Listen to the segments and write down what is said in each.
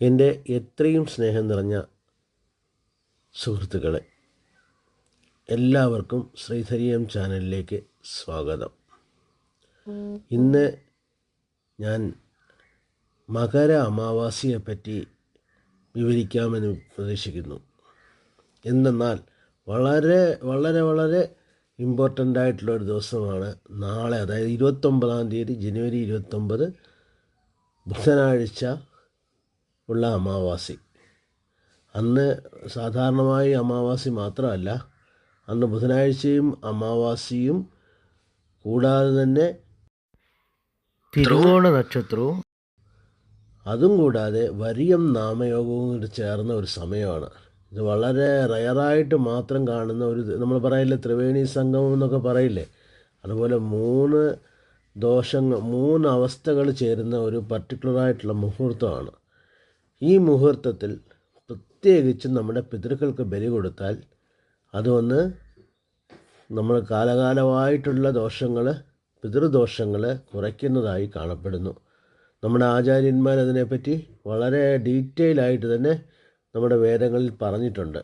എന്റെ എത്രയും സ്നേഹം നിറഞ്ഞ സുഹൃത്തുക്കളെ എല്ലാവർക്കും ശ്രീധരിയം ചാനലിലേക്ക് സ്വാഗതം. ഇന്ന് ഞാൻ മകര അമാവാസിയെപ്പറ്റി വിവരിക്കാമെന്ന് പ്രതീക്ഷിക്കുന്നു. എന്തെന്നാൽ വളരെ വളരെ വളരെ ഇമ്പോർട്ടന്റ് ആയിട്ടുള്ള ഒരു ദിവസമാണ് നാളെ അതായത് ഇരുപത്തൊമ്പതാം തീയതി ജനുവരി ഇരുപത്തൊമ്പത് ബുധനാഴ്ച ഉള്ള അമാവാസി. അന്ന് സാധാരണമായി അമാവാസി മാത്രമല്ല അന്ന് ബുധനാഴ്ചയും അമാവാസിയും കൂടാതെ തന്നെ തിരുവോണ നക്ഷത്രവും അതും കൂടാതെ വരിയം നാമയോഗവും കൂടി ചേർന്ന ഒരു സമയമാണ്. ഇത് വളരെ റയറായിട്ട് മാത്രം കാണുന്ന ഒരു നമ്മൾ പറയില്ലേ ത്രിവേണി സംഗമം എന്നൊക്കെ പറയില്ലേ? അതുപോലെ മൂന്ന് ദോഷങ്ങൾ മൂന്ന് അവസ്ഥകൾ ചേരുന്ന ഒരു പർട്ടിക്കുലറായിട്ടുള്ള മുഹൂർത്തമാണ്. ഈ മുഹൂർത്തത്തിൽ പ്രത്യേകിച്ച് നമ്മുടെ പിതൃക്കൾക്ക് ബലി കൊടുത്താൽ അതൊന്ന് നമ്മൾ കാലകാലമായിട്ടുള്ള ദോഷങ്ങൾ പിതൃദോഷങ്ങൾ കുറയ്ക്കുന്നതായി കാണപ്പെടുന്നു. നമ്മുടെ ആചാര്യന്മാർ അതിനെപ്പറ്റി വളരെ ഡീറ്റെയിൽ ആയിട്ട് തന്നെ നമ്മുടെ വേദങ്ങളിൽ പറഞ്ഞിട്ടുണ്ട്.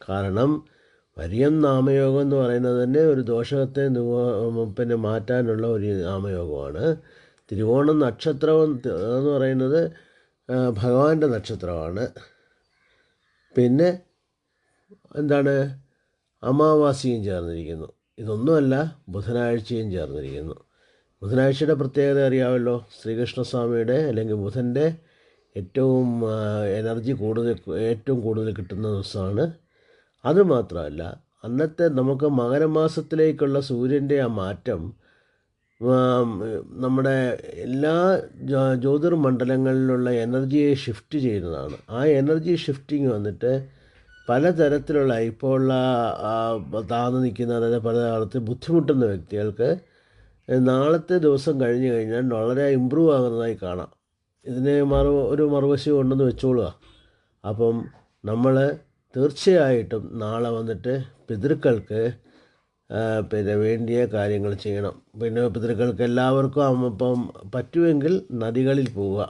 കാരണം വരിയം നാമയോഗം എന്ന് പറയുന്നത് തന്നെ ഒരു ദോഷത്തെ പിന്നെ മാറ്റാനുള്ള ഒരു നാമയോഗമാണ്. തിരുവോണം നക്ഷത്രം എന്ന് പറയുന്നത് ഭഗവാന്റെ നക്ഷത്രമാണ്. പിന്നെ എന്താണ്? അമാവാസിയും ചേർന്നിരിക്കുന്നു. ഇതൊന്നുമല്ല ബുധനാഴ്ചയും ചേർന്നിരിക്കുന്നു. ബുധനാഴ്ചയുടെ പ്രത്യേകത അറിയാമല്ലോ. ശ്രീകൃഷ്ണസ്വാമിയുടെ അല്ലെങ്കിൽ ബുധന്റെ ഏറ്റവും എനർജി കൂടുതൽ ഏറ്റവും കൂടുതൽ കിട്ടുന്ന ദിവസമാണ്. അതുമാത്രമല്ല അന്നത്തെ നമുക്ക് മകരമാസത്തിലേക്കുള്ള സൂര്യന്റെ ആ മാറ്റം നമ്മുടെ എല്ലാ ജ്യോ- ജ്യോതിർമണ്ഡലങ്ങളിലുള്ള എനർജിയെ ഷിഫ്റ്റ് ചെയ്യുന്നതാണ്. ആ എനർജി ഷിഫ്റ്റിങ് വന്നിട്ട് പലതരത്തിലുള്ള ഇപ്പോൾ ഉള്ള താന്നു നിൽക്കുന്ന അതായത് പല കാലത്ത് ബുദ്ധിമുട്ടുന്ന വ്യക്തികൾക്ക് നാളത്തെ ദിവസം കഴിഞ്ഞ് കഴിഞ്ഞാൽ വളരെ ഇമ്പ്രൂവ് ആകുന്നതായി കാണാം. ഇതിന് മറു ഒരു മറുവശം ഉണ്ടെന്ന് വെച്ചോളുക. അപ്പം നമ്മൾ തീർച്ചയായിട്ടും നാളെ വന്നിട്ട് പിതൃക്കൾക്ക് പിന്നെ വേണ്ടിയ കാര്യങ്ങൾ ചെയ്യണം. പിന്നെ പിതൃക്കൾക്ക് എല്ലാവർക്കും ഇപ്പം പറ്റുമെങ്കിൽ നദികളിൽ പോവുക.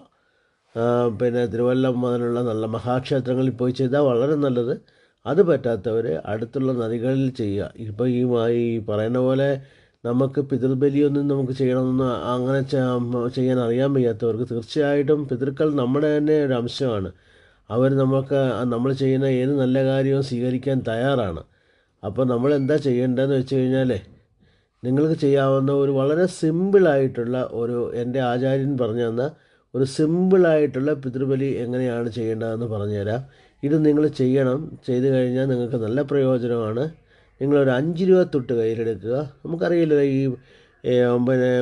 പിന്നെ തിരുവല്ലം മുതലുള്ള നല്ല മഹാക്ഷേത്രങ്ങളിൽ പോയി ചെയ്താൽ വളരെ നല്ലത്. അത് പറ്റാത്തവർ അടുത്തുള്ള നദികളിൽ ചെയ്യുക. ഇപ്പോൾ ഈ ഈ പറയുന്ന പോലെ നമുക്ക് പിതൃബലിയൊന്നും നമുക്ക് ചെയ്യണമെന്ന് അങ്ങനെ ചെയ്യാൻ അറിയാൻ വയ്യാത്തവർക്ക് തീർച്ചയായിട്ടും പിതൃക്കൾ നമ്മുടെ തന്നെ ഒരു അംശമാണ്. അവർ നമുക്ക് നമ്മൾ ചെയ്യുന്ന ഏത് നല്ല കാര്യവും സ്വീകരിക്കാൻ തയ്യാറാണ്. അപ്പോൾ നമ്മൾ എന്താ ചെയ്യേണ്ടതെന്ന് വെച്ച് കഴിഞ്ഞാൽ നിങ്ങൾക്ക് ചെയ്യാവുന്ന ഒരു വളരെ സിമ്പിളായിട്ടുള്ള ഒരു എന്റെ ആചാര്യൻ പറഞ്ഞു തന്ന ഒരു സിമ്പിളായിട്ടുള്ള പിതൃബലി എങ്ങനെയാണ് ചെയ്യേണ്ടതെന്ന് പറഞ്ഞുതരാം. ഇത് നിങ്ങൾ ചെയ്യണം. ചെയ്തു കഴിഞ്ഞാൽ നിങ്ങൾക്ക് നല്ല പ്രയോജനമാണ്. നിങ്ങളൊരു അഞ്ച് രൂപ തൊട്ട് കയ്യിലെടുക്കുക. നമുക്കറിയില്ല ഈ പിന്നെ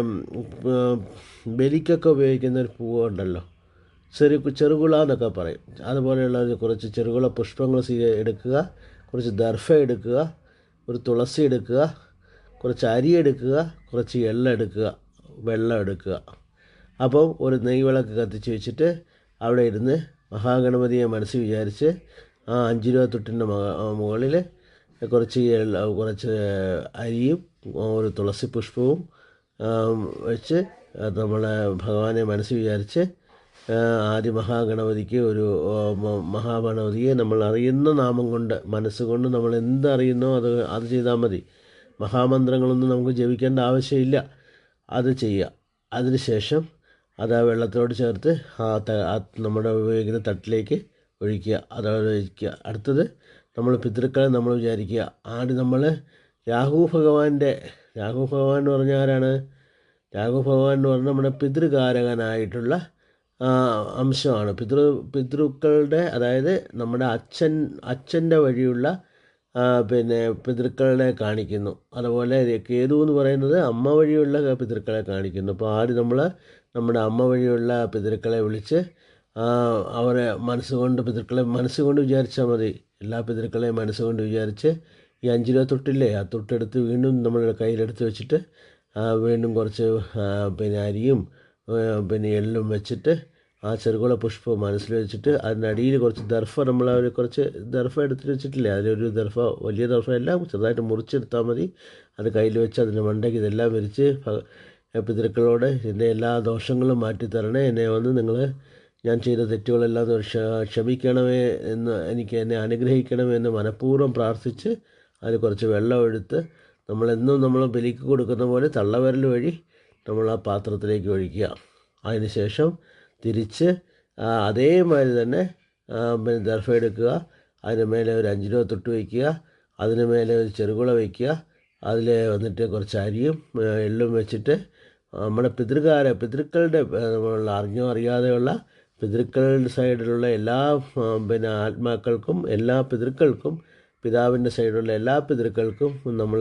ബലിക്കൊക്കെ ഉപയോഗിക്കുന്ന ഒരു പൂവ് ഉണ്ടല്ലോ. ചെറു ചെറുകുള എന്നൊക്കെ പറയും. അതുപോലെയുള്ള കുറച്ച് ചെറുകുള പുഷ്പങ്ങൾ സ്വീ എടുക്കുക. കുറച്ച് ദർഫ എടുക്കുക ഒരു തുളസി എടുക്കുക കുറച്ച് അരി എടുക്കുക കുറച്ച് എള്ള എടുക്കുക വെള്ളം എടുക്കുക. അപ്പോൾ ഒരു നെയ്വിളക്ക് കത്തിച്ച് വെച്ചിട്ട് അവിടെ ഇരുന്ന് മഹാഗണപതിയെ മനസ്സിൽ വിചാരിച്ച് ആ അഞ്ച് രൂപ തൊട്ടിന്റെ മുകളിൽ കുറച്ച് കുറച്ച് അരിയും ഒരു തുളസി പുഷ്പവും വെച്ച് നമ്മളെ ഭഗവാനെ മനസ്സിൽ വിചാരിച്ച് ആദ്യ മഹാഗണപതിക്ക് ഒരു മഹാഗണപതിയെ നമ്മൾ അറിയുന്ന നാമം കൊണ്ട് മനസ്സുകൊണ്ട് നമ്മൾ എന്തറിയുന്നോ അത് അത് ചെയ്താൽ മതി. മഹാമന്ത്രങ്ങളൊന്നും നമുക്ക് ജപിക്കേണ്ട ആവശ്യമില്ല. അത് ചെയ്യുക. അതിനുശേഷം അത് ആ വെള്ളത്തോട് ചേർത്ത് ആ നമ്മുടെ ഉപയോഗിക്കുന്ന തട്ടിലേക്ക് ഒഴിക്കുക. അതവിടെ ഒഴിക്കുക. അടുത്തത് നമ്മൾ പിതൃക്കളെ നമ്മൾ വിചാരിക്കുക. ആദ്യം നമ്മൾ രാഹു ഭഗവാന്റെ രാഹു ഭഗവാൻ എന്ന് പറഞ്ഞാൽ ആരാണ് രാഹു ഭഗവാൻ എന്ന് പറഞ്ഞാൽ നമ്മുടെ പിതൃകാരകനായിട്ടുള്ള അംശമാണ്. പിതൃ പിതൃക്കളുടെ അതായത് നമ്മുടെ അച്ഛൻ അച്ഛന്റെ വഴിയുള്ള പിന്നെ പിതൃക്കളെ കാണിക്കുന്നു. അതുപോലെ കേതു എന്ന് പറയുന്നത് അമ്മ വഴിയുള്ള പിതൃക്കളെ കാണിക്കുന്നു. അപ്പോൾ ആര് നമ്മൾ നമ്മുടെ അമ്മ വഴിയുള്ള പിതൃക്കളെ വിളിച്ച് അവരെ മനസ്സുകൊണ്ട് പിതൃക്കളെ മനസ്സുകൊണ്ട് വിചാരിച്ചാൽ മതി. എല്ലാ പിതൃക്കളെയും മനസ്സുകൊണ്ട് വിചാരിച്ച് ഈ അഞ്ച് രൂപ തൊട്ടില്ലേ ആ തൊട്ടെടുത്ത് വീണ്ടും നമ്മുടെ കയ്യിലെടുത്ത് വെച്ചിട്ട് വീണ്ടും കുറച്ച് പിന്നെ അരിയും പിന്നെ എള്ളും വെച്ചിട്ട് ആ ചെറുകുള പുഷ്പം മനസ്സിൽ വെച്ചിട്ട് അതിനടിയിൽ കുറച്ച് ദർഫ നമ്മൾ അവർ കുറച്ച് ദർഫ എടുത്തിട്ട് വെച്ചിട്ടില്ലേ? അതിലൊരു ദർഫ വലിയ ദർഫ എല്ലാം ചെറുതായിട്ട് മുറിച്ചെടുത്താൽ മതി. അത് കയ്യിൽ വെച്ച് അതിന്റെ മണ്ടയ്ക്ക് ഇതെല്ലാം വിരിച്ച് പിതൃക്കളോട് എന്റെ എല്ലാ ദോഷങ്ങളും മാറ്റി തരണേ. എന്നെ വന്ന് നിങ്ങൾ ഞാൻ ചെയ്ത തെറ്റുകളെല്ലാം ക്ഷമിക്കണമേ എന്ന് എനിക്ക് എന്നെ അനുഗ്രഹിക്കണമേ എന്ന് മനഃപൂർവം പ്രാർത്ഥിച്ച് അതിൽ കുറച്ച് വെള്ളം എടുത്ത് നമ്മളെന്നും നമ്മൾ ബലിക്ക് കൊടുക്കുന്ന പോലെ തള്ളവരൽ വഴി നമ്മൾ ആ പാത്രത്തിലേക്ക് ഒഴിക്കുക. അതിനുശേഷം തിരിച്ച് അതേമാതിരി തന്നെ പിന്നെ ദർഭ എടുക്കുക അതിന് മേലെ ഒരു അഞ്ച് രൂപ തൊട്ട് വയ്ക്കുക അതിന് മേലെ ഒരു ചെറുകുള വയ്ക്കുക അതിൽ വന്നിട്ട് കുറച്ച് അരിയും എള്ളും വെച്ചിട്ട് നമ്മുടെ പിതൃകാര പിതൃക്കളുടെ നമ്മളുള്ള അറിഞ്ഞോ അറിയാതെയുള്ള പിതൃക്കളുടെ സൈഡിലുള്ള എല്ലാ പിന്നെ ആത്മാക്കൾക്കും എല്ലാ പിതൃക്കൾക്കും പിതാവിന്റെ സൈഡിലുള്ള എല്ലാ പിതൃക്കൾക്കും നമ്മൾ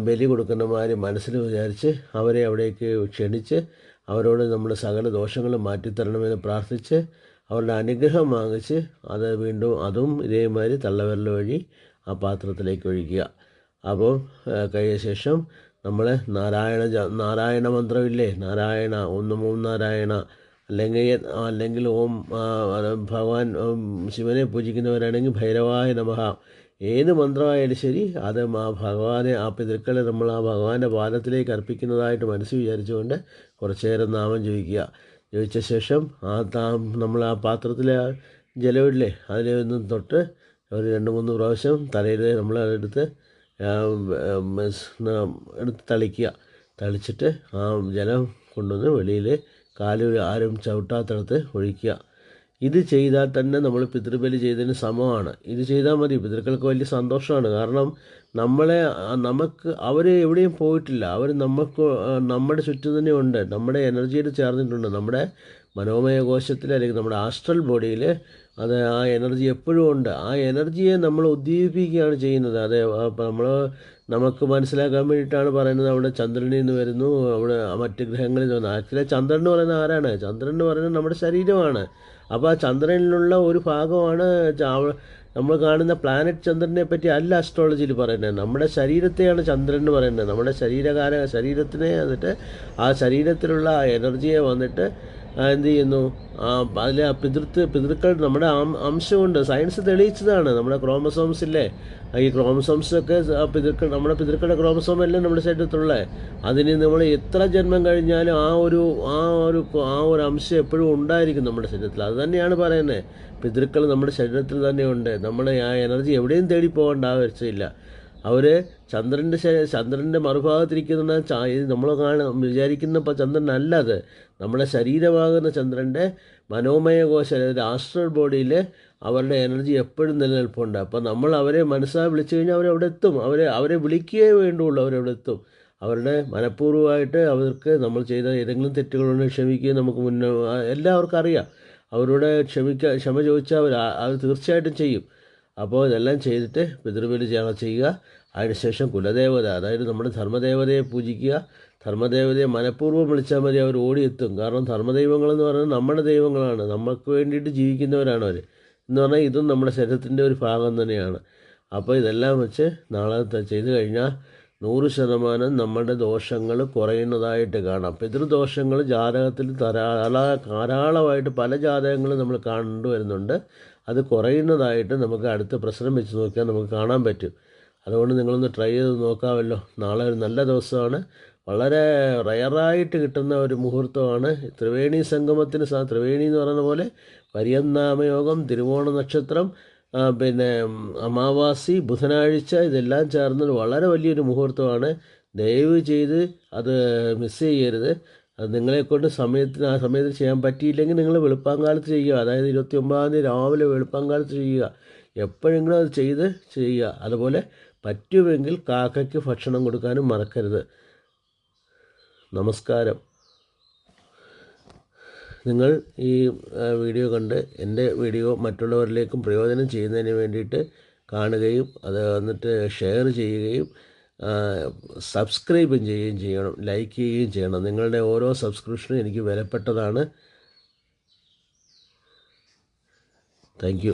ബലി കൊടുക്കുന്ന മനസ്സിൽ വിചാരിച്ച് അവരെ അവിടേക്ക് ക്ഷണിച്ച് അവരോട് നമ്മൾ സകല ദോഷങ്ങളും മാറ്റിത്തരണമെന്ന് പ്രാർത്ഥിച്ച് അവരുടെ അനുഗ്രഹം വാങ്ങിച്ച് അത് വീണ്ടും അതും ഇതേമാതിരി തള്ളവരൽ വഴി ആ പാത്രത്തിലേക്ക് ഒഴിക്കുക. അപ്പോൾ കഴിഞ്ഞ ശേഷം നമ്മൾ നാരായണ നാരായണ മന്ത്രമില്ലേ? നാരായണ ഒന്ന് മൂന്ന് നാരായണ. അല്ലെങ്കിൽ അല്ലെങ്കിൽ ഓം ഭഗവാൻ ശിവനെ പൂജിക്കുന്നവരാണെങ്കിൽ ഭൈരവായ നമഃ ഏത് മന്ത്രമായാലും ശരി അത് ആ ഭഗവാനെ ആ പിതൃക്കളെ നമ്മൾ ആ ഭഗവാന്റെ പാദത്തിലേക്ക് അർപ്പിക്കുന്നതായിട്ട് മനസ്സ് വിചാരിച്ചുകൊണ്ട് കുറച്ച് നേരം നാമം ജപിക്കുക. ജപിച്ച ശേഷം ആ താ നമ്മൾ ആ പാത്രത്തിലെ ജലമില്ലേ അതിനെ നിന്നും തൊട്ട് ഒരു രണ്ട് മൂന്ന് പ്രാവശ്യം തലയിൽ നമ്മൾ അതെടുത്ത് എടുത്ത് തളിക്കുക. തളിച്ചിട്ട് ആ ജലം കൊണ്ടുവന്ന് വെളിയിൽ കാൽ ആരും ചവിട്ടാത്തടത്ത് ഒഴിക്കുക. ഇത് ചെയ്താൽ തന്നെ നമ്മൾ പിതൃബലി ചെയ്തതിന് സമമാണ്. ഇത് ചെയ്താൽ മതി. പിതൃക്കൾക്ക് വലിയ സന്തോഷമാണ്. കാരണം നമ്മളെ നമുക്ക് അവർ എവിടെയും പോയിട്ടില്ല. അവർ നമുക്ക് നമ്മുടെ ചുറ്റും തന്നെ ഉണ്ട്. നമ്മുടെ എനർജിയിൽ ചേർന്നിട്ടുണ്ട്. നമ്മുടെ മനോമയ കോശത്തിൽ അല്ലെങ്കിൽ നമ്മുടെ ആസ്ട്രൽ ബോഡിയിൽ അത് ആ എനർജി എപ്പോഴും ഉണ്ട്. ആ എനർജിയെ നമ്മൾ ഉദ്ദീപിക്കുകയാണ് ചെയ്യുന്നത്. അതെ നമ്മൾ നമുക്ക് മനസ്സിലാക്കാൻ വേണ്ടിയിട്ടാണ് പറയുന്നത് അവിടെ ചന്ദ്രനിൽ നിന്ന് വരുന്നു. അവിടെ മറ്റ് ഗ്രഹങ്ങളിൽ നിന്ന് ആക്ച്വലി ചന്ദ്രൻ എന്ന് പറയുന്നത് ആരാണ്? ചന്ദ്രൻ എന്ന് പറയുന്നത് നമ്മുടെ ശരീരമാണ്. അപ്പോൾ ആ ചന്ദ്രനിലുള്ള ഒരു ഭാഗമാണ് നമ്മൾ കാണുന്ന പ്ലാനറ്റ് ചന്ദ്രനെ പറ്റി അല്ല അസ്ട്രോളജിയിൽ പറയുന്നത്. നമ്മുടെ ശരീരത്തെയാണ് ചന്ദ്രൻ എന്ന് പറയുന്നത്. നമ്മുടെ ശരീരകാര ശരീരത്തിനെ വന്നിട്ട് ആ ശരീരത്തിലുള്ള എനർജിയെ വന്നിട്ട് എന്ത് ചെയ്യുന്നു അതിലെ ആ പിതൃത്വ പിതൃക്കൾ നമ്മുടെ അംശമുണ്ട്. സയൻസ് തെളിയിച്ചതാണ്. നമ്മുടെ ക്രോമസോംസ് ഇല്ലേ? ഈ ക്രോമസോംസ് ഒക്കെ പിതൃക്കൾ നമ്മുടെ പിതൃക്കളുടെ ക്രോമസോം എല്ലാം നമ്മുടെ ശരീരത്തിലുള്ളത് അതിന് നമ്മൾ എത്ര ജന്മം കഴിഞ്ഞാലും ആ ഒരു ആ ഒരു ആ ഒരു അംശം എപ്പോഴും ഉണ്ടായിരിക്കും നമ്മുടെ ശരീരത്തിൽ. അത് തന്നെയാണ് പറയുന്നത് പിതൃക്കൾ നമ്മുടെ ശരീരത്തിൽ തന്നെയുണ്ട് നമ്മുടെ ആ എനർജി എവിടെയും തേടി പോകേണ്ട ആവശ്യമില്ല. അവർ ചന്ദ്രന്റെ ചന്ദ്രന്റെ മറുഭാഗത്തിരിക്കുന്ന ചാ നമ്മൾ കാണ വിചാരിക്കുന്ന ചന്ദ്രൻ അത്. നമ്മുടെ ശരീരമാകുന്ന ചന്ദ്രന്റെ മനോമയ കോശ ആസ്ട്രൽ ബോഡിയിൽ അവരുടെ എനർജി എപ്പോഴും നിലനിൽപ്പുണ്ട്. അപ്പോൾ നമ്മൾ അവരെ മനസ്സാ വിളിച്ചു കഴിഞ്ഞാൽ അവരവിടെ എത്തും. അവരെ അവരെ വിളിക്കുകയേ വേണ്ടുള്ളൂ അവരവിടെ എത്തും. അവരുടെ മനഃപൂർവമായിട്ട് അവർക്ക് നമ്മൾ ചെയ്ത ഏതെങ്കിലും തെറ്റുകളുണ്ടെങ്കിൽ ക്ഷമിക്കുകയും നമുക്ക് മുന്നേ എല്ലാവർക്കും അറിയാം. അവരോട് ക്ഷമിക്ക ക്ഷമ ചോദിച്ചാൽ അവർ അത് തീർച്ചയായിട്ടും ചെയ്യും. അപ്പോൾ ഇതെല്ലാം ചെയ്തിട്ട് പിതൃബലി ചെയ്യുക. അതിനുശേഷം കുലദേവത അതായത് നമ്മുടെ ധർമ്മദേവതയെ പൂജിക്കുക. ധർമ്മദേവതയെ മനഃപൂർവം വിളിച്ചാൽ മതി അവർ ഓടിയെത്തും. കാരണം ധർമ്മദൈവങ്ങളെന്ന് പറയുന്നത് നമ്മുടെ ദൈവങ്ങളാണ്. നമുക്ക് വേണ്ടിയിട്ട് ജീവിക്കുന്നവരാണ് അവർ. എന്ന് പറഞ്ഞാൽ ഇതും നമ്മുടെ ശരീരത്തിന്റെ ഒരു ഭാഗം തന്നെയാണ്. അപ്പോൾ ഇതെല്ലാം വെച്ച് നാളെ ചെയ്തു ചെയ്ത് കഴിഞ്ഞാൽ നൂറ് ശതമാനം നമ്മുടെ ദോഷങ്ങൾ കുറയുന്നതായിട്ട് കാണാം. പിതൃദോഷങ്ങൾ ജാതകത്തിൽ ധാരാള ധാരാളമായിട്ട് പല ജാതകങ്ങളും നമ്മൾ കണ്ടുവരുന്നുണ്ട് അത് കുറയുന്നതായിട്ട് നമുക്ക് അടുത്ത പ്രശ്നം വെച്ച് നോക്കിയാൽ നമുക്ക് കാണാൻ പറ്റും. അതുകൊണ്ട് നിങ്ങളൊന്ന് ട്രൈ ചെയ്ത് നോക്കാമല്ലോ. നാളെ ഒരു നല്ല ദിവസമാണ്. വളരെ റയറായിട്ട് കിട്ടുന്ന ഒരു മുഹൂർത്തമാണ്. ത്രിവേണി സംഗമത്തിന് സാ ത്രിവേണി എന്ന് പറയുന്ന പോലെ പര്യന്നാമയോഗം തിരുവോണ നക്ഷത്രം പിന്നെ അമാവാസി ബുധനാഴ്ച ഇതെല്ലാം ചേർന്നത് വളരെ വലിയൊരു മുഹൂർത്തമാണ്. ദയവ് ചെയ്ത് അത് മിസ് ചെയ്യരുത്. അത് നിങ്ങളെക്കൊണ്ട് സമയത്തിന് ആ സമയത്ത് ചെയ്യാൻ പറ്റിയില്ലെങ്കിൽ നിങ്ങൾ വെളുപ്പാങ്കാലത്ത് ചെയ്യുക. അതായത് ഇരുപത്തി ഒമ്പതാം തീയതി രാവിലെ വെളുപ്പാങ്കാലത്ത് ചെയ്യുക. എപ്പോഴെങ്കിലും അത് ചെയ്ത് ചെയ്യുക. അതുപോലെ പറ്റുമെങ്കിൽ കാക്കയ്ക്ക് ഭക്ഷണം കൊടുക്കാനും മറക്കരുത്. നമസ്കാരം. നിങ്ങൾ ഈ വീഡിയോ കണ്ട് എന്റെ വീഡിയോ മറ്റുള്ളവരിലേക്കും പ്രയോജനം ചെയ്യുന്നതിന് വേണ്ടിയിട്ട് കാണുകയും അത് വന്നിട്ട് ഷെയർ ചെയ്യുകയും സബ്സ്ക്രൈബും ചെയ്യുകയും ചെയ്യണം ലൈക്ക് ചെയ്യുകയും ചെയ്യണം. നിങ്ങളുടെ ഓരോ സബ്സ്ക്രിപ്ഷനും എനിക്ക് വിലപ്പെട്ടതാണ്. താങ്ക്